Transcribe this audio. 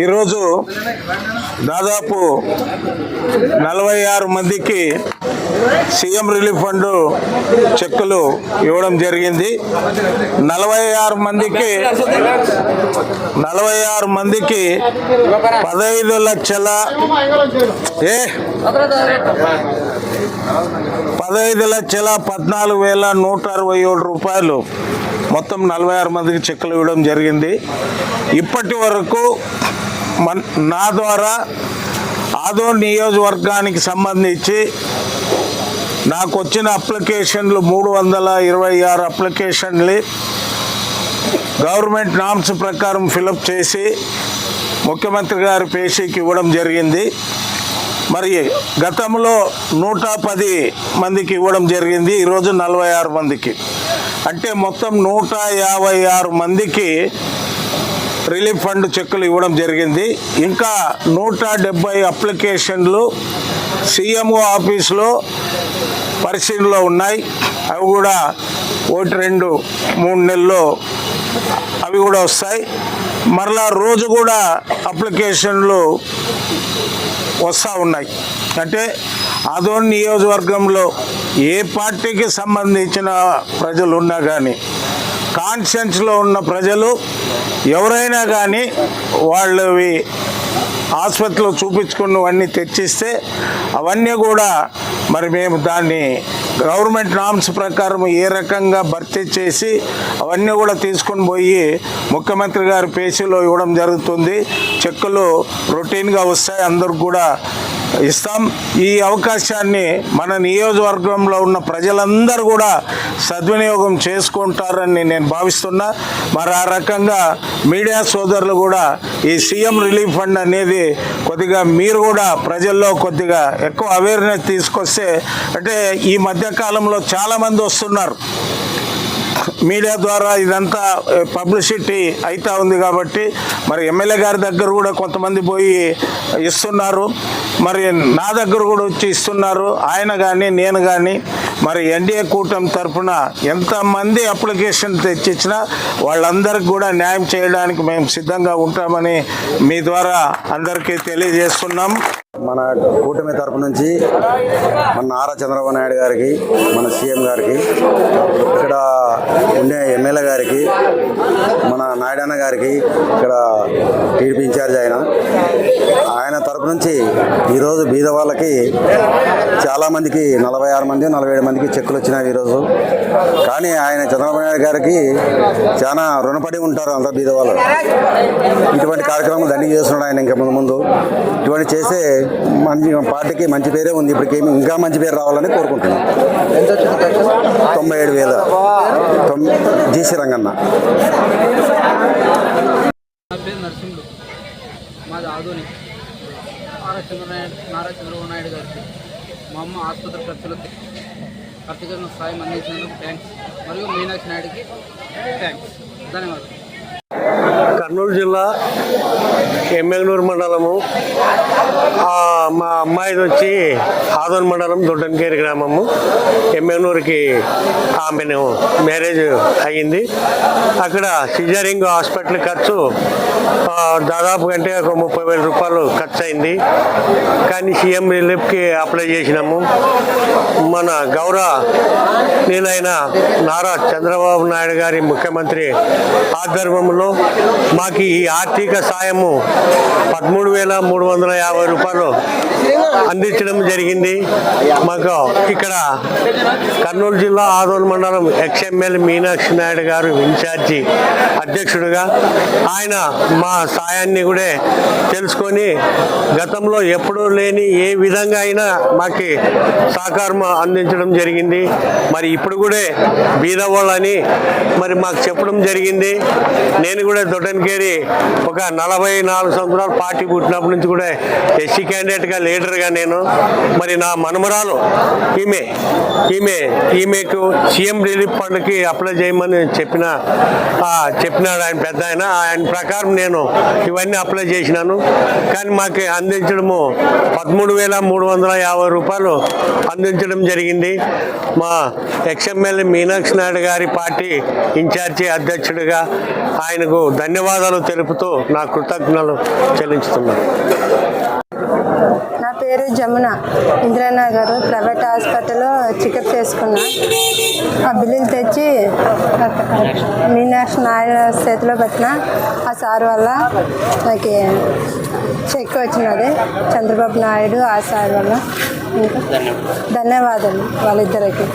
ఈరోజు దాదాపు నలభై ఆరు మందికి సీఎం రిలీఫ్ ఫండ్ చెక్కులు ఇవ్వడం జరిగింది. నలభై ఆరు మందికి నలభై ఆరు మందికి పదహైదు లక్షల ఏ? పదహైదు లక్షల పద్నాలుగు వేల నూట అరవై ఏడు రూపాయలు మొత్తం నలభై ఆరు మందికి చెక్కులు ఇవ్వడం జరిగింది. ఇప్పటి వరకు మన్ నా ద్వారా ఆదో నియోజకవర్గానికి సంబంధించి నాకు వచ్చిన అప్లికేషన్లు మూడు వందల ఇరవై ఆరు అప్లికేషన్లు గవర్నమెంట్ నామ్స్ ప్రకారం ఫిలప్ చేసి ముఖ్యమంత్రి గారి పేషీకి ఇవ్వడం జరిగింది. మరి గతంలో నూట పది మందికి ఇవ్వడం జరిగింది. ఈరోజు నలభై ఆరు మందికి. అంటే మొత్తం నూట యాభై ఆరు మందికి రిలీఫ్ ఫండ్ చెక్కులు ఇవ్వడం జరిగింది. ఇంకా నూట డెబ్బై అప్లికేషన్లు సీఎంఓ ఆఫీస్లో పరిశీలనలో ఉన్నాయి. అవి కూడా ఒకటి రెండు మూడు నెలల్లో అవి కూడా వస్తాయి. మరలా రోజు కూడా అప్లికేషన్లు వస్తూ ఉన్నాయి. అంటే అదోన్ నియోజకవర్గంలో ఏ పార్టీకి సంబంధించిన ప్రజలు ఉన్నా కానీ కాన్షియన్స్లో ఉన్న ప్రజలు ఎవరైనా కానీ వాళ్ళవి ఆసుపత్రిలో చూపించుకున్నవన్నీ తెచ్చిస్తే అవన్నీ కూడా మరి మేము దాన్ని గవర్నమెంట్ నామ్స్ ప్రకారం ఏ రకంగా భర్తీ చేసి అవన్నీ కూడా తీసుకొని పోయి ముఖ్యమంత్రి గారి పేసీలో ఇవ్వడం జరుగుతుంది. చెక్కులు రొటీన్గా వస్తాయి. అందరికి కూడా ఇస్తాం. ఈ అవకాశాన్ని మన నియోజకవర్గంలో ఉన్న ప్రజలందరూ కూడా సద్వినియోగం చేసుకుంటారని నేను భావిస్తున్నా. మరి ఆ రకంగా మీడియా సోదరులు కూడా ఈ సీఎం రిలీఫ్ ఫండ్ అనేది కొద్దిగా మీరు కూడా ప్రజల్లో కొద్దిగా ఎక్కువ అవేర్నెస్ తీసుకొస్తే అంటే ఈ మధ్య కాలంలో చాలామంది వస్తున్నారు. మీడియా ద్వారా ఇదంతా పబ్లిసిటీ అవుతూ ఉంది కాబట్టి మరి ఎమ్మెల్యే గారి దగ్గర కూడా కొంతమంది పోయి ఇస్తున్నారు. మరి నా దగ్గర కూడా వచ్చి ఇస్తున్నారు. ఆయన కానీ నేను కానీ మరి ఎన్డీఏ కూటమి తరఫున ఎంతమంది అప్లికేషన్ తెచ్చిచ్చినా వాళ్ళందరికి కూడా న్యాయం చేయడానికి మేము సిద్ధంగా ఉంటామని మీ ద్వారా అందరికీ తెలియజేస్తున్నాం. మన కూటమి తరపు నుంచి మన నారా చంద్రబాబు నాయుడు గారికి మన సీఎం గారికి ఇక్కడ ఉండే ఎమ్మెల్యే గారికి మన నాయుడన్న గారికి ఇక్కడ టీడీపీ ఇన్ఛార్జ్ ఆయన ఆయన తరపు నుంచి ఈరోజు బీద వాళ్ళకి చాలామందికి నలభై ఆరు మంది నలభై ఏడు మందికి చెక్కులు వచ్చినాయి ఈరోజు. కానీ ఆయన చంద్రబాబు నాయుడు గారికి చాలా రుణపడి ఉంటారు అంతా బీద వాళ్ళు ఇటువంటి కార్యక్రమం దండి చేస్తున్నాడు ఆయన ఇంకా ముందు ముందు. ఇటువంటి చేసే మంచి పార్టీకి మంచి పేరే ఉంది. ఇప్పటికి ఇంకా మంచి పేరు రావాలని కోరుకుంటున్నాం. తొంభై ఏడు వేల జీసీ రంగన్న. నా పేరు నరసింహుడు. మాది ఆధుని నారా చంద్రనాయుడు నారా చంద్రబాబు నాయుడు గారికి మా అమ్మ ఆసుపత్రి ఖర్చులకి ఆర్థికంగా సాయం అందించినందుకు థ్యాంక్స్ మరియు మీనాక్షి నాయుడుకి థ్యాంక్స్ ధన్యవాదాలు. కర్నూలు జిల్లా ఎమ్మెగనూరు మండలము. ఆ, మా అమ్మాయిది వచ్చి ఆదోన్ మండలం దొడ్డన్కేరి గ్రామము. ఎమ్మెనూరుకి ఆమెను మ్యారేజ్ అయ్యింది. అక్కడ సిజరింగ్ హాస్పిటల్ ఖర్చు దాదాపు అంటే ఒక ముప్పై వేల రూపాయలు ఖర్చు అయింది కానీ సీఎం రిలీఫ్కి అప్లై చేసినాము. మన గౌరవ నేనైన నారా చంద్రబాబు నాయుడు గారి ముఖ్యమంత్రి ఆధ్వర్యంలో మాకు ఈ ఆర్థిక సాయము పదమూడు వేల మూడు వందల యాభై రూపాయలు అందించడం జరిగింది. మాకు ఇక్కడ కర్నూలు జిల్లా ఆదోన్ మండలం ఎక్స్ఎమ్మెల్యే మీనాక్షి నాయుడు గారు ఇన్ఛార్జి అధ్యక్షుడుగా. ఆయన మా సాయాన్ని కూడా తెలుసుకొని గతంలో ఎప్పుడూ లేని ఏ విధంగా అయినా మాకు సహకారం అందించడం జరిగింది. మరి ఇప్పుడు కూడా బీదవాళ్ళని మరి మాకు చెప్పడం జరిగింది. నేను కూడా దొడ్డనికేరి ఒక నలభై నాలుగు సంవత్సరాలు పార్టీ పుట్టినప్పటి నుంచి కూడా ఎస్సీ క్యాండిడేట్గా లీడర్గా నేను మరి నా మనమరాలు ఈమె ఈమె ఈమెకు సీఎం రిలీఫ్ ఫండ్కి అప్లై చేయమని చెప్పిన చెప్పినాడు ఆయన పెద్ద ఆయన. ఆయన ప్రకారం నేను ఇవన్నీ అప్లై చేసినాను. కానీ మాకు అందించడము పదమూడు వేల మూడు వందల యాభై రూపాయలు అందించడం జరిగింది. మా ఎక్స్ఎమ్మెల్యే మీనాక్షి నాయుడు గారి పార్టీ ఇన్ఛార్జి అధ్యక్షుడిగా ఆయనకు ధన్యవాదాలు తెలుపుతూ నా కృతజ్ఞతలు చెల్లించుతున్నాను. పేరు జమున. ఇందిరానగర్ ప్రైవేట్ హాస్పిటల్లో చికిత్స చేసుకున్నా ఆ బిల్లులు తెచ్చి మీనాక్షి నాయుడు చేతిలో పెట్టిన ఆ సార్ వల్ల నాకు చెక్ వచ్చినది. చంద్రబాబు నాయుడు ఆ సార్ వల్ల. ధన్యవాదాలు వాళ్ళిద్దరికి.